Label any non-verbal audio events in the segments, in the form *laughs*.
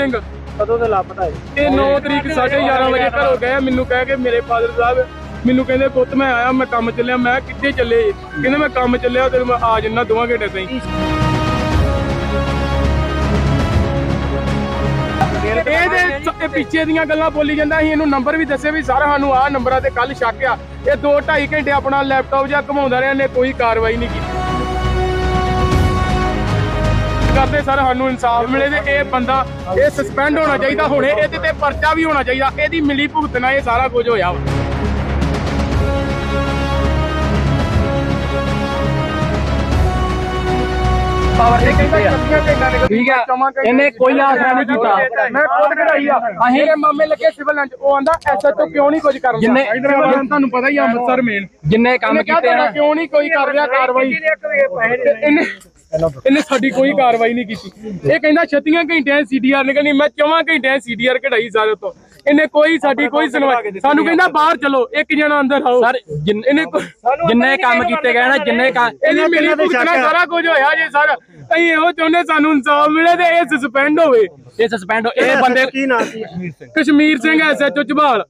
ਸਿੰਘ। ਕਦੋਂ ਦੇ ਲਾਪਤਾ ਹੈ? ਇਹ 9 ਤਰੀਕ 11:30 ਵਜੇ ਘਰੋਂ ਗਏ ਮੈਨੂੰ ਕਹਿ ਕੇ ਮੇਰੇ ਫਾਦਰ ਸਾਹਿਬ ਮੈਨੂੰ ਕਹਿੰਦੇ ਪੁੱਤ ਮੈਂ ਆਇਆ ਮੈਂ ਕੰਮ ਚੱਲਿਆ। ਮੈਂ ਕਿੱਥੇ ਚੱਲੇ? ਕਹਿੰਦੇ ਮੈਂ ਕੰਮ ਚੱਲਿਆ ਤੇ ਮੈਂ ਆ ਜੰਨਾ ਦੋਵਾਂ ਘੰਟੇ ਤਾਈਂ। ਇਹਦੇ ਸ- ਇਹ ਪਿੱਛੇ ਦੀਆਂ ਗੱਲਾਂ ਬੋਲੀ ਜਾਂਦਾ ਅਸੀਂ ਇਹਨੂੰ ਨੰਬਰ ਵੀ ਦੱਸੇ ਵੀ ਸਾਰਾ ਸਾਨੂੰ ਆਹ ਨੰਬਰਾਂ ਤੇ ਕੱਲ ਸ਼ੱਕ ਆ। ਇਹ 2 2.5 ਘੰਟੇ ਆਪਣਾ ਲੈਪਟਾਪ ਜਾਂ ਘਮਾਉਂਦਾ ਰਿਹਾ ਨੇ ਕੋਈ ਕਾਰਵਾਈ ਨਹੀਂ ਕੀਤੀ। ਕਰਦੇ ਸਰ ਸਾਨੂੰ ਇਨਸਾਫ ਮਿਲੇ ਤੇ ਇਹ ਬੰਦਾ ਇਹ ਸਸਪੈਂਡ ਹੋਣਾ ਚਾਹੀਦਾ ਹੁਣੇ ਇਹਦੇ ਤੇ ਪਰਚਾ ਵੀ ਹੋਣਾ ਚਾਹੀਦਾ ਇਹਦੀ ਮਿਲੀ ਭੁਗਤ ਨਾਲ ਇਹ ਸਾਰਾ ਕੁਝ ਹੋਇਆ ਵਾ। ਪਾਵਰ ਦੇ ਕੀਤੇ ਆ? ਠੀਕ ਆ। ਇਹਨੇ ਕੋਈ ਆਸਰਾ ਨਹੀਂ ਕੀਤਾ। ਮੈਂ ਖੁਦ ਕਢਾਈ ਆ। ਅਸੀਂ ਮਾਮੇ ਲੱਗੇ ਸਿਵਲ ਲੰਚ ਉਹ ਆਂਦਾ ਐਸਐਚਓ ਕਿਉਂ ਨਹੀਂ ਕੁਝ ਕਰਦਾ ਜਿੰਨੇ- ਤੁਹਾਨੂੰ ਪਤਾ ਹੀ ਆ ਅੰਮ੍ਰਿਤਸਰ ਮੇਨ ਜਿੰਨੇ ਕੰਮ ਕੀਤੇ ਆ। ਨਾ ਕਿਉਂ ਨਹੀਂ ਕੋਈ ਕਰ ਰਿਹਾ ਕਾਰਵਾਈ? ਤੇ ਇਹਨੇ ਇਹਨੇ ਸਾਡੀ ਕੋਈ ਕਾਰਵਾਈ ਨਹੀਂ ਕੀਤੀ। ਇਹ ਕਹਿੰਦਾ 36 ਘੰਟਿਆਂ ਸੀਡੀਆਰ ਨਿਕਲਣੀ ਮੈਂ 4 ਘੰਟਿਆਂ ਸੀਡੀਆਰ ਕਢਾਈ ਸਾਰੇ ਤੋਂ। ਇਹਨੇ ਕੋਈ ਸਾਡੀ ਕੋਈ ਸੁਣਵਾਈ ਸਾਨੂੰ ਕਹਿੰਦਾ ਬਾਹਰ ਚਲੋ ਇੱਕ ਜਣਾ ਅੰਦਰ ਆਓ। ਸਰ ਜਿੰਨ- ਇਹਨੇ ਜਿੰਨੇ ਕੰਮ ਕੀਤੇ ਗਏ ਨਾ ਜਿੰਨੇ ਕੰਮ ਇਹਦੀ ਮਿਲੀ ਭੁਗਤਣਾ ਸਾਰਾ ਕੁਝ ਹੋਇਆ ਜੇ ਸਰ। ਅਸੀਂ ਇਹੋ ਚਾਹੁੰਦੇ ਸਾਨੂੰ ਇਨਸਾਫ ਮਿਲੇ ਤੇ ਇਹ ਸਸਪੈਂਡ ਹੋਵੇ। ਇਹ ਸਸਪੈਂਡ ਇਹ ਬੰਦੇ ਕੀ ਨਾਂ ਸੀ? ਕਸ਼ਮੀਰ ਕਸ਼ਮੀਰ ਸਿੰਘ ਐਸਐਚਓ ਝਬਾਲ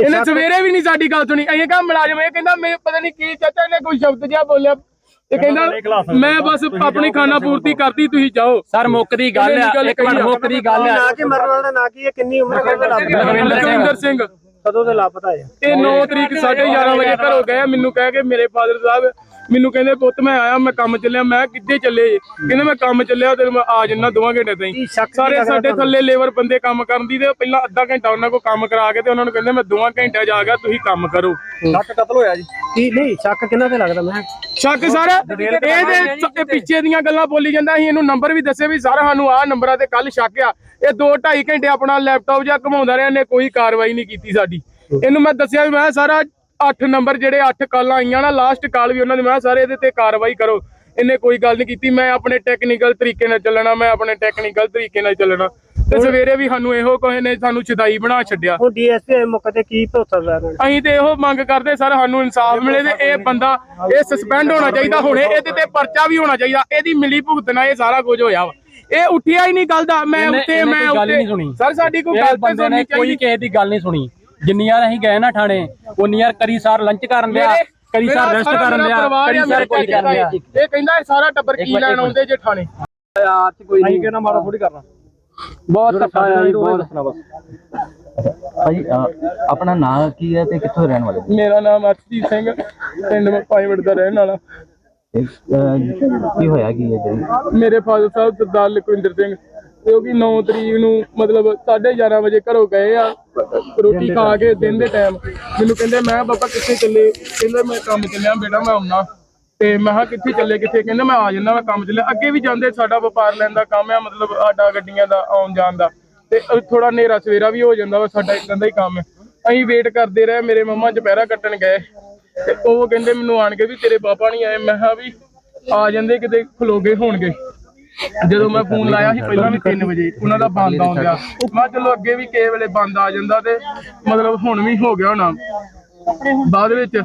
ਇਹਨੇ ਸਵੇਰੇ ਵੀ ਨਹੀਂ ਸਾਡੀ ਗੱਲ ਸੁਣੀ। ਅਸੀਂ ਕਹਾ ਮੁਲਾਜ਼ਮ ਇਹ ਕਹਿੰਦਾ ਮੈਂ ਪਤਾ ਨਹੀਂ ਕੀ ਚਾਚਾ ਨੇ ਕੋਈ ਸ਼ਬਦ ਜਿਹਾ ਬੋਲਿਆ। ਇਹ ਕਹਿੰਦਾ ਮੈਂ ਬਸ ਆਪਣੀ ਖਾਣਾ ਪੂਰਤੀ ਕਰਤੀ ਤੁਸੀਂ ਜਾਓ। ਸਰ ਮੁੱਕ ਦੀ ਗੱਲ ਆ ਇੱਕ ਮਿੰਟ ਮੁੱਕ ਦੀ ਗੱਲ ਆ। ਨਾਂ ਕੀ ਮਰਨ ਵਾਲਾ ਦਾ ਨਾਂ ਕੀ ਹੈ ਕਿੰਨੀ ਉਮਰ ਸਿੰਘ। ਲਖਵਿੰਦਰ ਸਿੰਘ। ਕਦੋਂ ਦੇ ਲਾਪਤਾ ਹੈ ਇਹ 9 ਤਰੀਕ 11:30 ਵਜੇ ਘਰੋਂ ਗਏ ਮੈਨੂੰ ਕਹਿ ਕੇ ਮੇਰੇ ਫਾਦਰ ਸਾਹਿਬ ਮੈਨੂੰ ਕਹਿੰਦੇ ਪੁੱਤ ਮੈਂ ਆਇਆ ਮੈਂ ਕੰਮ ਚੱਲਿਆ ਮੈਂ ਕਿੱਥੇ ਚੱਲੇ? ਕਹਿੰਦੇ ਮੈਂ ਕੰਮ ਚੱਲਿਆ ਤੇ ਮੈਂ ਆ ਜੰਨਾ ਦੋਵਾਂ ਘੰਟੇ ਤਾਈਂ। ਕੀ ਸਾਰੇ ਸਾਡੇ ਥੱਲੇ ਲੇਬਰ ਬੰਦੇ ਕੰਮ ਕਰਨ ਦੀ ਤੇ ਪਹਿਲਾਂ ਅੱਧਾ ਘੰਟਾ ਉਹਨਾਂ ਕੋਲ ਕੰਮ ਕਰਾ ਕੇ ਤੇ ਉਹਨਾਂ ਨੂੰ ਕਹਿੰਦੇ ਮੈਂ ਦੋਵਾਂ ਘੰਟਿਆਂ ਜਾ ਗਿਆ ਤੁਸੀਂ ਕੰਮ ਕਰੋ। ਸ਼ੱਕ ਕਤਲ ਹੋਇਆ ਜੀ? ਕੀ ਨਹੀਂ ਸ਼ੱਕ ਕਿੰਨਾ ਤੇ ਲੱਗਦਾ ਮੈਂ? ਸ਼ੱਕ ਸਰ ਇਹਦੇ ਪਿੱਛੇ ਦੀਆਂ ਗੱਲਾਂ ਬੋਲੀ ਜਾਂਦਾ ਅਸੀਂ ਇਹਨੂੰ ਨੰਬਰ ਵੀ ਦੱਸੇ ਵੀ ਸਾਰਾ ਸਾਨੂੰ ਆਹ ਨੰਬਰਾਂ ਤੇ ਕੱਲ ਸ਼ੱਕ ਆ। ਇਹ 2 2.5 ਘੰਟੇ ਆਪਣਾ ਲੈਪਟਾਪ ਜਾਂ ਘਮਾਉਂਦਾ ਰਿਹਾ ਨੇ ਕੋਈ ਕਾਰਵਾਈ ਨਹੀਂ ਕੀਤੀ ਸਾਡੀ। ਇਹਨੂੰ ਮੈਂ ਦੱਸਿਆ ਵੀ ਮੈਂ ਕਿਹਾ ਸਾਰਾ 8 ਨੰਬਰ ਜਿਹੜੇ 8 ਕਾਲਾਂ ਆਈਆਂ ਨਾ ਲਾਸਟ ਕਾਲ ਵੀ ਉਹਨਾਂ ਦੀ ਮੈਂ ਸਾਰੇ ਇਹਦੇ ਤੇ ਕਾਰਵਾਈ ਕਰੋ। ਇਹਨੇ ਕੋਈ ਗੱਲ ਨਹੀਂ ਕੀਤੀ। ਮੈਂ ਆਪਣੇ ਟੈਕਨੀਕਲ ਤਰੀਕੇ ਨਾਲ ਚੱਲਣਾ ਮੈਂ ਆਪਣੇ ਟੈਕਨੀਕਲ ਤਰੀਕੇ ਨਾਲ ਚੱਲਣਾ। ਤੇ ਸਵੇਰੇ ਵੀ ਸਾਨੂੰ ਇਹੋ ਕਹੇ ਨੇ ਸਾਨੂੰ ਛਦਾਈ ਬਣਾ ਛੱਡਿਆ। ਹੁਣ ਡੀਐਸਪੀ ਮੌਕੇ ਤੇ ਕੀ ਭਰੋਸਾ ਲੈ ਰਹੇ ਅਸੀਂ ਤੇ ਇਹੋ ਮੰਗ ਕਰਦੇ ਸਰ ਸਾਨੂੰ ਇਨਸਾਫ ਮਿਲੇ ਤੇ ਇਹ ਬੰਦਾ ਇਹ ਸਸਪੈਂਡ ਹੋਣਾ ਚਾਹੀਦਾ ਹੁਣੇ। ਇਹਦੇ ਤੇ ਪਰਚਾ ਵੀ ਹੋਣਾ ਚਾਹੀਦਾ। ਇਹਦੀ ਮਿਲੀ ਭੁਗਤ ਨਾਲ ਇਹ ਸਾਰਾ ਕੁਝ ਹੋਇਆ ਵਾ। ਇਹ ਉੱਠਿਆ ਹੀ ਨਹੀਂ ਗੱਲ ਦਾ। ਮੈਂ ਉੱਤੇ ਮੈਂ ਉੱਤੇ। ਸਰ ਸਾਡੀ ਕੋਈ ਗੱਲ ਤੇ ਨੇ ਸੁਣਨੀ ਕੋਈ ਕਿਸੇ ਦੀ ਗੱਲ ਨਹੀਂ ਸੁਣੀ। ਜਿੰਨੀਆਂ ਅਸੀਂ ਗਏ ਨਾ ਥਾਣੇ ਉਨੀਆਂ ਕਰੀ ਸਾਰ ਲੰਚ ਕਰਨ ਲਿਆ ਮੇਰੇ- ਕਰੀ ਮੇਰਾ ਸਾਰ ਰੈਸਟ ਕਰਨ ਮੇਰਾ ਲਿਆ ਆ, ਸਾਰ ਮੇਰੇ ਕੋਈ ਚਾਚੇ ਕਰ ਲਿਆ। ਇਹ ਕਹਿੰਦਾ ਇਹ ਸਾਰਾ ਟੱਬਰ ਕੀ ਲੈਣ ਆਉਂਦੇ ਜੇ ਥਾਣੇ? ਕੋਈ ਨਹੀਂ। ਕਿਹਨਾਂ ਮਾੜਾ ਥੋੜੀ ਕਰਨਾ? ਬਹੁਤ ਧੱਕਾ ਆ ਜੀ ਬਹੁਤ। ਭਾਜੀ ਅਹ, ਆਪਣਾ ਨਾਂ ਕੀ ਹੈ ਤੇ ਕਿੱਥੋਂ ਰਹਿਣ ਵਾਲੇ? ਮੇਰਾ ਨਾਮ ਅਰਸ਼ਦੀਪ ਸਿੰਘ ਪਿੰਡ ਮਪਾਈਵੜ ਦਾ ਰਹਿਣ ਵਾਲਾ। ਤੇ, ਕੀ ਹੋਇਆ ਕੀ ਹੈ ਜਿਹੜੀ ਮੇਰੇ ਫਾਦਰ ਸਾਹਿਬ ਸਰਦਾਰ ਲਖਵਿੰਦਰ ਸਿੰਘ। ਜੋ ਕਿ 9 ਤਰੀਕ ਨੂੰ ਮਤਲਬ 11:30 ਵਜੇ ਘਰੋਂ ਗਏ ਆ ਰੋਟੀ ਖਾ ਕੇ ਦਿਨ ਦੇ ਟਾਈਮ ਮੈਨੂੰ ਕਹਿੰਦੇ ਮੈਂ ਕਿਹਾ, ਬਾਬਾ ਕਿੱਥੇ ਚੱਲੇ? ਕਹਿੰਦੇ ਮੈਂ ਕੰਮ ਚੱਲਿਆ ਬੇਟਾ ਮੈਂ ਆਉਣਾ ਤੇ ਮੈਂ ਕਿਹਾ ਕਿੱਥੇ ਚੱਲੇ ਕਿੱਥੇ? ਕਹਿੰਦਾ ਮੈਂ ਆ ਜਾਂਦਾ ਮੈਂ ਕੰਮ ਚੱਲਿਆ। ਅੱਗੇ ਵੀ ਜਾਂਦੇ ਸਾਡਾ ਵਪਾਰ ਲੈਣ ਦਾ ਕੰਮ ਆ ਮਤਲਬ ਆਡਾ ਗੱਡੀਆਂ ਦਾ ਆਉਣ ਜਾਣ ਦਾ। ਤੇ ਥੋੜਾ ਹਨੇਰਾ ਸਵੇਰਾ ਵੀ ਹੋ ਜਾਂਦਾ ਵਾ ਸਾਡਾ ਇੱਕ ਦਾ ਹੀ ਕੰਮ ਹੈ ਅਸੀਂ ਵੇਟ ਕਰਦੇ ਰਹੇ ਮੇਰੇ ਮੰਮਾ ਦੁਪਹਿਰਾ ਕੱਟਣ ਗਏ। ਤੇ ਉਹ ਕਹਿੰਦੇ ਮੈਨੂੰ ਆਣ ਕੇ ਵੀ ਤੇਰੇ ਪਾਪਾ ਨਹੀਂ ਆਏ। ਮੈਂ ਕਿਹਾ ਵੀ ਆ ਜਾਂਦੇ ਕਿਤੇ ਖਲੋਗੇ ਹੋਣਗੇ। *laughs* ਜਦੋਂ ਮੈਂ ਫੋਨ ਲਾਇਆ ਸੀ ਪਹਿਲਾਂ ਵੀ 3 ਵਜੇ ਉਹਨਾਂ ਦਾ ਬੰਦ ਆਉਂਦਿਆ ਮੈਂ ਚਲੋ ਅੱਗੇ ਵੀ ਕਿਸੇ ਵੇਲੇ ਬੰਦ ਆ ਜਾਂਦਾ ਤੇ ਮਤਲਬ ਹੁਣ ਵੀ ਹੋ ਗਿਆ ਹੋਣਾ। ਬਾਅਦ ਵਿੱਚ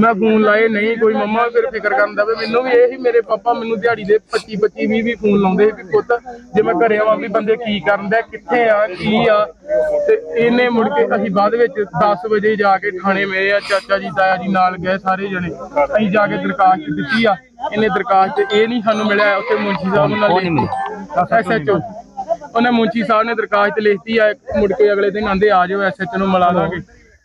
ਮੈਂ ਫੋਨ ਲਾਏ ਨਹੀਂ ਕੋਈ ਮੰਮਾ ਫਿਰ ਫਿਕਰ ਕਰਦਾ ਵੀ ਮੈਨੂੰ ਵੀ ਇਹ ਹੀ ਮੇਰੇ ਪਾਪਾ ਮੈਨੂੰ ਦਿਹਾੜੀ ਦੇ 25 25 20 20 ਫੋਨ ਲਾਉਂਦੇ ਵੀ ਪੁੱਤ ਜੇ ਮੈਂ ਘਰੇ ਆਵਾਂ ਵੀ ਬੰਦੇ ਕੀ ਕਰਨ ਦੇ ਕਿੱਥੇ ਆ ਕੀ ਆ? ਤੇ ਇਹਨੇ ਮੁੜ ਕੇ ਅਸੀਂ ਬਾਅਦ ਵਿੱਚ 10 ਵਜੇ ਜਾ ਕੇ ਥਾਣੇ ਮੇਰੇ ਆ ਚਾਚਾ ਜੀ ਤਾਇਆ ਜੀ ਨਾਲ ਗਏ ਸਾਰੇ ਜਣੇ। ਅਸੀਂ ਜਾ ਕੇ ਦਰਖਾਸਤ ਦਿੱਤੀ ਆ ਇਹਨੇ ਦਰਖਾਸਤ ਇਹ ਨਹੀਂ ਸਾਨੂੰ ਮਿਲਿਆ ਉੱਥੇ ਮੁੰਸ਼ੀ ਸਾਹਿਬ ਨਾਲ ਕੌਣ ਨਹੀਂ ਐਸਐਚਓ ਉਹਨੇ ਮੁੰਚੀ ਸਾਹਿਬ ਨੇ ਦਰਖਾਸਤ ਲਿਖਤੀ ਆ ਮੁੜ ਕੇ ਅਗਲੇ ਦਿਨ ਆਂਦੇ ਆ ਜਾਓ ਐਸਐਚਓ ਨੂੰ ਮਿਲਾ ਦਾਂਗੇ।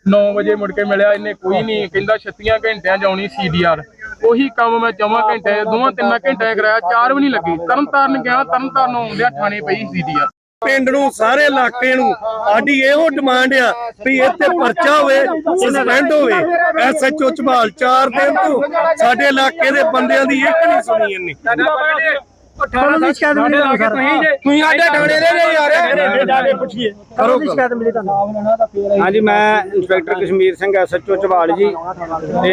9 ਵਜੇ ਮੁੜ ਕੇ ਮਿਲਿਆ, ਇਹਨੇ ਕੋਈ ਨਹੀਂ, ਕਹਿੰਦਾ 36 ਘੰਟਿਆਂ ਚ ਸੀਡੀਆਰ ਉਹੀ ਕੰਮ ਮੈਂ ਚੌਵਾਂ ਘੰਟੇ, ਦੋਵਾਂ ਤਿੰਨਾਂ ਘੰਟਿਆਂ ਕਰਾਇਆ, ਚਾਰ ਵੀ ਨਹੀਂ ਲੱਗੇ। ਤਰਨ ਗਿਆ ਤਰਨ ਆਉਂਦਿਆ ਥਾਣੇ ਪਈ ਸੀਡੀਆਰ ਪਿੰਡ ਨੂੰ, ਸਾਰੇ ਇਲਾਕੇ ਨੂੰ, ਸਾਡੀ ਇਹੋ ਡਿਮਾਂਡ ਆ ਵੀ ਇੱਥੇ ਪਰਚਾ ਹੋਵੇ ਸਸਪੈਂਡ ਹੋਵੇ। ਐਸਐਚਓ ਝਬਾਲ ਚਾਰ ਦਿਨ ਤੋਂ ਸਾਡੇ ਇਲਾਕੇ ਦੇ ਬੰਦਿਆਂ ਦੀ ਇੱਕ ਨਹੀਂ ਸੁਣੀ ਇਹਨੇ ਸ਼ਿਕਾਇਤ ਮਿਲੀ ਤੁਹਾਨੂੰ ਸਰ। ਤੁਸੀਂ ਸਾਡੇ ਥਾਣੇ ਦੇ ਨੇ ਯਾਰ। ਜਾ ਕੇ ਪੁੱਛੀਏ। ਕਦੋਂ ਦੀ ਸ਼ਿਕਾਇਤ ਮਿਲੀ ਤੁਹਾਨੂੰ। ਹਾਂਜੀ ਮੈਂ ਇੰਸਪੈਕਟਰ ਕਸ਼ਮੀਰ ਸਿੰਘ ਐਸਐਚਓ ਚਵਾਲ ਜੀ। ਤੇ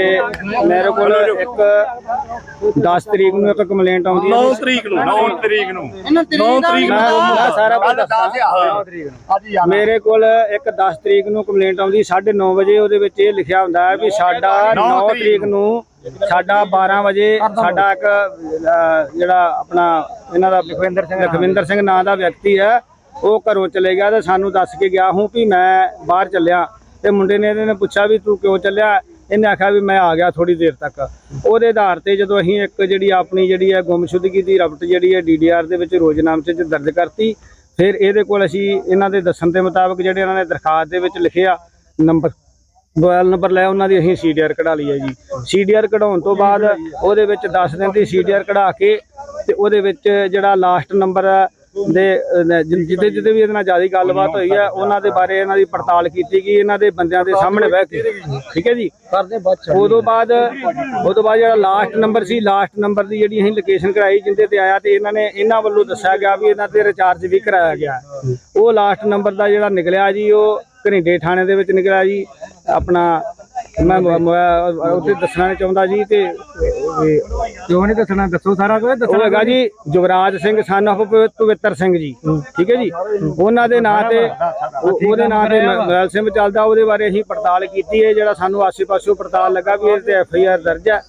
ਮੇਰੇ ਕੋਲ ਇੱਕ 10 ਤਰੀਕ ਨੂੰ ਇੱਕ ਕੰਪਲੇਂਟ ਆਉਂਦੀ ਹੈ। 9 ਤਰੀਕ ਨੂੰ 9 ਤਰੀਕ ਨੂੰ। 9 ਤਰੀਕ ਮੈਂ ਸਾਰਾ ਕੁਝ ਮੇਰੇ ਕੋਲ ਇੱਕ 10 ਤਰੀਕ ਨੂੰ ਕੰਪਲੇਂਟ ਆਉਂਦੀ 9:30 ਵਜੇ ਉਹਦੇ ਵਿੱਚ ਇਹ ਲਿਖਿਆ ਹੁੰਦਾ ਹੈ ਵੀ ਸਾਡਾ 9 ਤਰੀਕ ਨੂੰ ਸਾਡਾ 12 ਵਜੇ ਸਾਡਾ ਇੱਕ ਜਿਹੜਾ ਆਪਣਾ ਇਹਨਾਂ ਦਾ ਲਖਵਿੰਦਰ ਸਿੰਘ ਲਖਵਿੰਦਰ ਸਿੰਘ ਨਾਂ ਦਾ ਵਿਅਕਤੀ ਹੈ ਉਹ ਘਰੋਂ ਚਲੇ ਗਿਆ ਤੇ ਸਾਨੂੰ ਦੱਸ ਕੇ ਗਿਆ ਹੂੰ ਵੀ ਮੈਂ ਬਾਹਰ ਚੱਲਿਆ। ਤੇ ਮੁੰਡੇ ਨੇ ਇਹਨੇ ਪੁੱਛਿਆ ਵੀ ਤੂੰ ਕਿਉਂ ਚੱਲਿਆ? ਇਹਨੇ ਆਖਿਆ ਵੀ ਮੈਂ ਆ ਗਿਆ ਥੋੜੀ ਦੇਰ ਤੱਕ। ਉਹਦੇ ਆਧਾਰ ਤੇ ਜਦੋਂ ਅਸੀਂ ਇੱਕ ਜਿਹੜੀ ਆਪਣੀ ਜਿਹੜੀ ਹੈ ਗੁੰਮਸ਼ੁਦਗੀ ਦੀ ਰਪਟ ਜਿਹੜੀ ਹੈ ਡੀਡੀਆਰ ਦੇ ਵਿੱਚ ਰੋਜ਼ਨਾਮੇ 'ਚ ਦਰਜ ਕਰਤੀ। ਫਿਰ ਇਹਦੇ ਕੋਲ ਅਸੀਂ ਇਹਨਾਂ ਦੇ ਦੱਸਣ ਦੇ ਮੁਤਾਬਕ ਜਿਹੜੇ ਇਹਨਾਂ ਨੇ ਦਰਖਾਸਤ ਦੇ ਵਿੱਚ ਲਿਖਿਆ ਨੰਬਰ ਮੋਬਾਈਲ ਨੰਬਰ ਲੈ ਉਹਨਾਂ ਦੀ ਅਸੀਂ ਸੀਡੀਆਰ ਕਢਾ ਲਈ ਹੈ ਜੀ। ਸੀਡੀਆਰ ਕਢਾਉਣ ਤੋਂ ਬਾਅਦ ਉਹਦੇ ਵਿੱਚ 10 ਦਿਨ ਦੀ ਸੀਡੀਆਰ ਕਢਾ ਕੇ ਤੇ ਉਹਦੇ ਵਿੱਚ ਜਿਹੜਾ ਲਾਸਟ ਨੰਬਰ ਦੇ ਅਹ, ਜਿ- ਜਿਹਦੇ ਜਿਹਦੇ ਵੀ ਇਹਦੇ ਨਾਲ ਜ਼ਿਆਦਾ ਗੱਲਬਾਤ ਹੋਈ ਹੈ ਉਹਨਾਂ ਦੇ ਬਾਰੇ ਇਹਨਾਂ ਦੀ ਪੜਤਾਲ ਕੀਤੀ ਗਈ ਇਹਨਾਂ ਦੇ ਬੰਦਿਆਂ ਦੇ ਸਾਹਮਣੇ ਬਹਿ ਕੇ। ਠੀਕ ਹੈ ਜੀ? ਕਰਦੇ ਬਾਅਦ ਉਦੋਂ ਬਾਅਦ ਉਦੋਂ ਬਾਅਦ ਜਿਹੜਾ ਲਾਸਟ ਨੰਬਰ ਸੀ ਲਾਸਟ ਨੰਬਰ ਦੀ ਜਿਹੜੀ ਅਸੀਂ ਲੋਕੇਸ਼ਨ ਕਰਾਈ ਜਿੰਦੇ ਤੇ ਆਇਆ ਤੇ ਇਹਨਾਂ ਨੇ ਇਹਨਾਂ ਵੱਲੋਂ ਦੱਸਿਆ ਗਿਆ ਵੀ ਇਹਨਾਂ ਤੇ ਰਿਚਾਰਜ ਵੀ ਕਰਾਇਆ ਗਿਆ। ਉਹ ਲਾਸਟ ਨੰਬਰ ਦਾ ਜਿਹੜਾ ਨਿਕਲਿਆ ਜੀ ਉਹ ਘਰਿੰਡੇ ਥਾਣੇ ਦੇ ਵਿੱਚ ਨਿਕਲਿਆ ਜੀ। ਆਪਣਾ ਮੈਂ ਮ- ਮ- ਉੱਥੇ ਦੱਸਣਾ ਨਹੀਂ ਚਾਹੁੰਦਾ ਜੀ ਤੇ ਕਿਉਂ ਨਹੀਂ ਦੱਸਣਾ? ਦੱਸੋ ਸਾਰਾ ਕੁਝ ਉਹ ਹੈਗਾ ਜੀ ਜੁਗਰਾਜ ਸਿੰਘ ਸਨ of ਪਵਿੱਤਰ ਸਿੰਘ ਜੀ ਠੀਕ ਹੈ ਜੀ? ਉਹਨਾਂ ਦੇ ਨਾਂ ਤੇ ਉਹ- ਉਹਦੇ ਨਾਂ ਤੇ ਮ- ਮੋਬਾਈਲ ਸਿਮ ਚੱਲਦਾ ਉਹਦੇ ਬਾਰੇ ਅਸੀਂ ਪੜਤਾਲ ਕੀਤੀ ਹੈ ਜਿਹੜਾ ਸਾਨੂੰ ਆਸੇ-ਪਾਸੋਂ ਪੜਤਾਲ ਲੱਗਾ ਵੀ ਇਹਦੇ ਤੇ ਐਫ ਆਈ ਆਰ ਦਰਜ ਹੈ।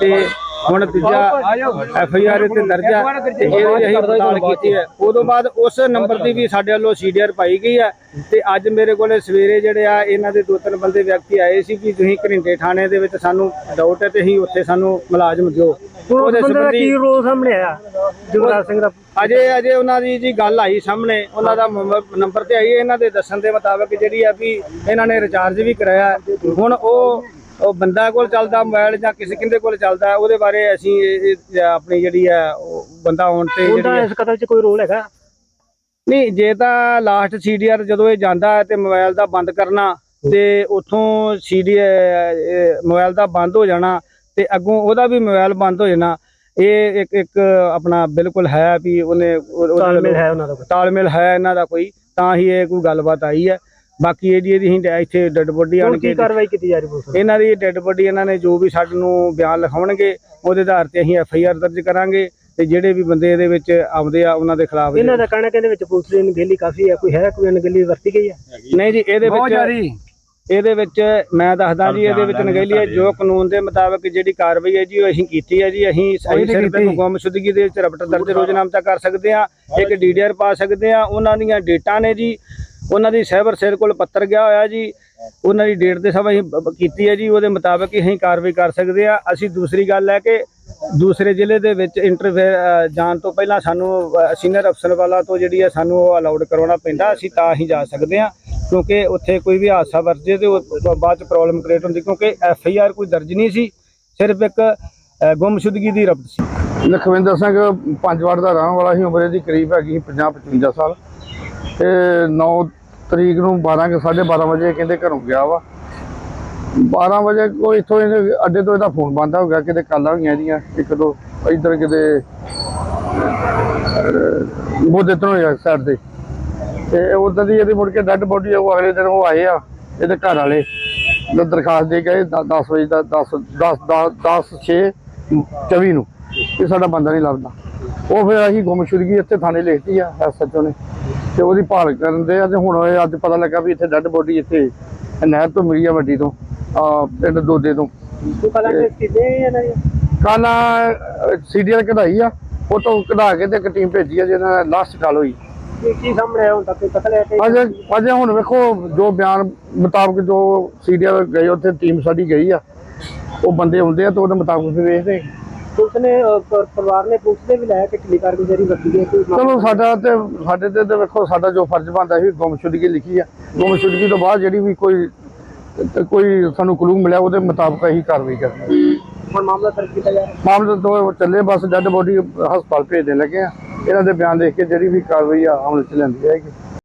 ਤੇ ਹੁਣ ਤੀਜਾ ਐਫ ਆਈ ਆਰ ਤੇ ਦਰਜ ਹੈ। ਤੇ ਇਹਦੀ ਅਸੀਂ ਪੜਤਾਲ ਕੀਤੀ ਹੈ। ਉਦੋਂ ਬਾਅਦ ਉਸ ਨੰਬਰ ਦੀ ਵੀ ਸਾਡੇ ਵੱਲੋਂ ਸੀਡੀਆਰ ਪਾਈ ਗਈ ਹੈ। ਤੇ ਅੱਜ ਮੇਰੇ ਕੋਲੇ ਸਵੇਰੇ ਜਿਹੜੇ ਆ ਇਹਨਾਂ ਦੇ ਦੋ ਤਿੰਨ ਬੰਦੇ ਵਿਅਕਤੀ ਆਏ ਸੀ ਕਿ ਤੁਸੀਂ ਘਰਿੰਡੇ ਥਾਣੇ ਦੇ ਵਿੱਚ ਸਾਨੂੰ ਡਾਊਟ ਹੈ ਤੇ ਅਸੀਂ ਉੱਥੇ ਸਾਨੂੰ ਮੁਲਾਜ਼ਮ ਦਿਓ। ਉਹਦੇ ਸੰਬੰਧੀ ਕੀ ਰੋਲ ਸਾਹਮਣੇ ਆਇਆ? ਜੁਗਰਾਜ ਸਿੰਘ ਦਾ। ਅਜੇ ਅਜੇ ਉਹਨਾਂ ਦੀ ਜੀ ਗੱਲ ਆਈ ਸਾਹਮਣੇ। ਉਹਨਾਂ ਦਾ ਨੰਬਰ ਤੇ ਆਈ ਇਹਨਾਂ ਦੇ ਦੱਸਣ ਦੇ ਮੁਤਾਬਕ ਜਿਹੜੀ ਆ ਵੀ ਇਹਨਾਂ ਨੇ ਰਿਚਾਰਜ ਵੀ ਕਰਾਇਆ। ਹੁਣ ਉਹ ਉਹ ਬੰਦਾ ਕੋਲ ਚੱਲਦਾ ਮੋਬਾਈਲ ਜਾਂ ਕਿਸੇ ਕਿੰਦੇ ਕੋਲ ਚੱਲਦਾ ਉਹਦੇ ਬਾਰੇ ਅਸੀਂ ਇਹ- ਇਹ ਆਪਣੀ ਜਿਹੜੀ ਆ ਉਹ ਬੰਦਾ ਆਉਣ ਤੇ ਜਿਹੜੀ ਉਹਦਾ ਇਸ ਕਤਲ 'ਚ ਕੋਈ ਰੋਲ ਹੈਗਾ? ਨਹੀਂ ਜੇ ਤਾਂ ਲਾਸਟ ਸੀਡੀਆਰ ਜਦੋਂ ਇਹ ਜਾਂਦਾ ਹੈ ਤੇ ਮੋਬਾਈਲ ਦਾ ਬੰਦ ਕਰਨਾ ਤੇ ਉਥੋਂ ਸੀਡੀ ਮੋਬਾਈਲ ਦਾ ਬੰਦ ਹੋ ਜਾਣਾ ਤੇ ਅੱਗੋਂ ਉਹਦਾ ਵੀ ਮੋਬਾਈਲ ਬੰਦ ਹੋ ਜਾਣਾ ਇਹ ਇੱਕ ਇੱਕ ਆਪਣਾ ਬਿਲਕੁਲ ਹੈ ਵੀ ਉਹਨੇ ਉਹ- ਉਹਦੇ ਤਾਲਮੇਲ ਵੱਲੋਂ- ਹੈ ਉਹਨਾਂ ਦਾ ਕੋਈ। ਤਾਲਮੇਲ ਹੈ ਇਹਨਾਂ ਦਾ ਕੋਈ ਤਾਂ ਹੀ ਇਹ ਕੋਈ ਗੱਲਬਾਤ ਆਈ ਹੈ। ਬਾਕੀ ਇਹਦੀ ਇਹਦੀ ਅਸੀਂ ਇੱਥੇ ਡੈਡ ਬੋਡੀ ਆਣ ਕੇ ਕੀ ਕਾਰਵਾਈ ਕੀਤੀ ਜਾ ਰਹੀ ਪੁਲਿਸ? ਇਹਨਾਂ ਦੀ ਡੈਡ ਬੋਡੀ ਇਹਨਾਂ ਨੇ ਜੋ ਵੀ ਸਾਨੂੰ ਬਿਆਨ ਲਿਖਾਉਣਗੇ ਉਹਦੇ ਆਧਾਰ ਤੇ ਅਸੀਂ ਐਫ ਆਈ ਆਰ ਦਰਜ ਕਰਾਂਗੇ ਤੇ ਜਿਹੜੇ ਵੀ ਬੰਦੇ ਇਹਦੇ ਵਿੱਚ ਆਉਂਦੇ ਆ ਉਹਨਾਂ ਦੇ ਖਿਲਾਫ ਇਹਨਾਂ ਦਾ ਕਹਿਣਾ ਕਹਿੰਦੇ ਵਿੱਚ ਪੁਲਿਸ ਦੀ ਅਣਗਹਿਲੀ ਕਾਫੀ ਹੈ ਕੋਈ ਹੈ ਕੋਈ ਅਣਗਹਿਲੀ ਵਰਤੀ ਗਈ ਹੈ ਨਹੀਂ ਜੀ ਇਹਦੇ ਵਿੱਚ ਇਹਦੇ ਵਿੱਚ ਮੈਂ ਦੱਸਦਾ ਜੀ ਇਹਦੇ ਵਿੱਚ ਨਗੇਲੀ ਹੈ ਜੋ ਕਾਨੂੰਨ ਦੇ ਮੁਤਾਬਕ ਜਿਹੜੀ ਕਾਰਵਾਈ ਹੈ ਜੀ ਉਹ ਅਸੀਂ ਕੀਤੀ ਹੈ ਜੀ ਅਸੀਂ ਸਹੀ ਸਿਰਫ ਗੁੰਮਸ਼ੁਦਗੀ ਦੇ ਵਿੱਚ ਰਪਟ ਦਰਜ ਰੋਜ਼ਨਾਮਾ ਕਰ ਸਕਦੇ ਆ ਇੱਕ ਡੀਡੀਆਰ ਪਾ ਸਕਦੇ ਆ ਉਹਨਾਂ ਦੀਆਂ ਡੇਟਾਂ ਨੇ ਜੀ ਉਹਨਾਂ ਦੀ ਸਹਿਬਰ ਸਿਰ ਕੋਲ ਪੱਤਰ ਗਿਆ ਹੋਇਆ ਜੀ, ਉਹਨਾਂ ਦੀ ਡੇਟ ਦੇ ਸਭ ਅਸੀਂ ਕੀਤੀ ਹੈ ਜੀ, ਉਹਦੇ ਮੁਤਾਬਕ ਹੀ ਅਸੀਂ ਕਾਰਵਾਈ ਕਰ ਸਕਦੇ ਆ ਅਸੀਂ ਦੂਸਰੀ ਗੱਲ ਹੈ ਕਿ ਦੂਸਰੇ ਜ਼ਿਲ੍ਹੇ ਦੇ ਵਿੱਚ ਇੰਟਰਫੇਅਰ ਜਾਣ ਤੋਂ ਪਹਿਲਾਂ ਸਾਨੂੰ ਸੀਨੀਅਰ ਅਫਸਰ ਵਾਲਾ ਤੋਂ ਜਿਹੜੀ ਹੈ ਸਾਨੂੰ ਉਹ ਅਲਾਉਡ ਕਰਵਾਉਣਾ ਪੈਂਦਾ, ਅਸੀਂ ਤਾਂ ਹੀ ਜਾ ਸਕਦੇ ਆ ਕਿਉਂਕਿ ਉੱਥੇ ਕੋਈ ਵੀ ਹਾਦਸਾ ਵਰਜੇ ਤੇ ਬਾਅਦ ਚ ਪ੍ਰੋਬਲਮ ਕ੍ਰੀਏਟ ਹੁੰਦੀ, ਕਿਉਂਕਿ ਐਫ ਆਈ ਆਰ ਕੋਈ ਦਰਜ ਨਹੀਂ ਸੀ, ਸਿਰਫ ਇੱਕ ਗੁੰਮਸ਼ੁਦਗੀ ਦੀ ਰਪਟ ਸੀ। ਲਖਵਿੰਦਰ ਸਿੰਘ ਪੰਜ ਵਾਰ ਦਾ ਰਹਿਣ ਵਾਲਾ ਸੀ, ਉਮਰ ਦੀ ਕਰੀਬ ਹੈਗੀ 50 55 ਸਾਲ। ਤੇ 9 ਤਰੀਕ ਨੂੰ 12 ਕੇ 12:30 ਵਜੇ ਕਹਿੰਦੇ ਘਰੋਂ ਗਿਆ ਵਾ। 12 ਵਜੇ ਕੋਈ ਇੱਥੋਂ ਇਹਨੇ ਅੱਡੇ ਤੋਂ ਇਹਦਾ ਫੋਨ ਬੰਦ ਹੋ ਗਿਆ, ਕਿਤੇ ਕਾਲਾਂ ਹੋਈਆਂ ਇਹਦੀਆਂ, ਇੱਕ ਦੋ, ਇੱਧਰ ਕਿਤੇ ਬੋਦੇ ਤੋਂ ਹੋਇਆ ਸਾਈਡ ਤੇ। ਤੇ ਉਦੋਂ ਦੀ ਇਹਦੀ ਮੁੜ ਕੇ ਡੈੱਡ ਬੋਡੀ ਉਹ ਅਗਲੇ ਦਿਨ ਉਹ ਆਏ ਆ, ਇਹਦੇ ਘਰ ਵਾਲੇ। ਨੂੰ ਦਰਖਾਸਤ ਦੇ ਗਏ 10 ਵਜੇ ਦਾ 10 10 10 6 24 ਨੂੰ, ਇਹ ਸਾਡਾ ਬੰਦਾ ਨਹੀਂ ਲੱਭਦਾ। ਉਹ ਫਿਰ ਅਸੀਂ ਗੁੰਮਸ਼ੁਦਗੀ ਇੱਥੇ ਥਾਣੇ ਲਿਖਤੀ ਆ ਐਸਐਚਓ ਨੇ। ਤੇ ਉਹਦੀ ਭਾਲ ਕਰਨ ਦੇ ਆ ਤੇ ਹੁਣ ਇਹ ਅੱਜ ਪਤਾ ਲੱਗਾ ਵੀ ਇੱਥੇ ਡੈੱਡ ਬੋਡੀ ਇੱਥੇ ਨਹਿਰ ਤੋਂ ਮਿਲੀ ਆ ਵੱਡੀ ਤੋਂ ਆ ਪਿੰਡ ਦੋਦੇ ਤੋਂ। ਕਲਾ ਸੀਡੀਐਲ ਕਢਾਈ ਆ ਉਹ ਤੋਂ ਕਢਾ ਕੇ ਤੇ ਇੱਕ ਟੀਮ ਭੇਜੀ ਆ ਜਿਹਨਾਂ ਨਾਲ ਲਾਸਟ ਕਾਲ ਹੋਈ। ਕੀ- ਸਾਹਮਣੇ ਆਇਆ ਹੁਣ ਤੱਕ? ਕਤਲ ਹੈ ਅਜੇ ਅਜੇ ਹੁਣ ਵੇਖੋ ਜੋ ਬਿਆਨ ਮੁਤਾਬਕ ਜੋ ਸੀਡੀਐਲ ਗਏ ਉੱਥੇ ਟੀਮ ਸਾਡੀ ਗਈ ਆ ਉਹ ਬੰਦੇ ਹੁੰਦੇ ਆ ਤੇ ਉਹਦੇ ਮੁਤਾਬਕ ਫਿਰ ਵੇਖਦੇ। ਪੁਲਿਸ ਨੇ ਅ, ਪਰ- ਪਰਿਵਾਰ ਨੇ ਪੁਲਿਸ ਦੇ ਵੀ ਲਾਇਆ ਕਿ ਕਿੰਨੀ ਕਾਰਗੁਜ਼ਾਰੀ ਵਰਤੀ ਗਈ ਹੈ ਕੋਈ ਚਲੋ ਸਾਡਾ ਤੇ ਸਾਡੇ ਤੇ ਤੇ ਵੇਖੋ ਸਾਡਾ ਜੋ ਫਰਜ਼ ਬਣਦਾ ਸੀ ਗੁੰਮਸ਼ੁਦਗੀ ਲਿਖੀ ਆ। ਗੁੰਮਸ਼ੁਦਗੀ ਤੋਂ ਬਾਅਦ ਜਿਹੜੀ ਵੀ ਕੋਈ ਤੇ ਕੋਈ ਸਾਨੂੰ ਕਲੂ ਮਿਲਿਆ ਉਹਦੇ ਮੁਤਾਬਕ ਅਸੀਂ ਕਾਰਵਾਈ ਕਰਨੀ ਹੁਣ ਮਾਮਲਾ ਦਰਜ ਕੀਤਾ ਜਾ ਰਿਹਾ ਮਾਮਲੇ ਤੋਂ ਉਹ ਚੱਲੇ ਬਸ ਡੈੱਡ ਬੋਡੀ ਹਸਪਤਾਲ ਭੇਜਣ ਲੱਗੇ ਆ। ਇਹਨਾਂ ਦੇ ਬਿਆਨ ਦੇਖ ਕੇ ਜਿਹੜੀ ਵੀ ਕਾਰਵਾਈ ਆ ਅਮਲ ਚ ਲੈਂਦੀ ਜਾਏਗੀ।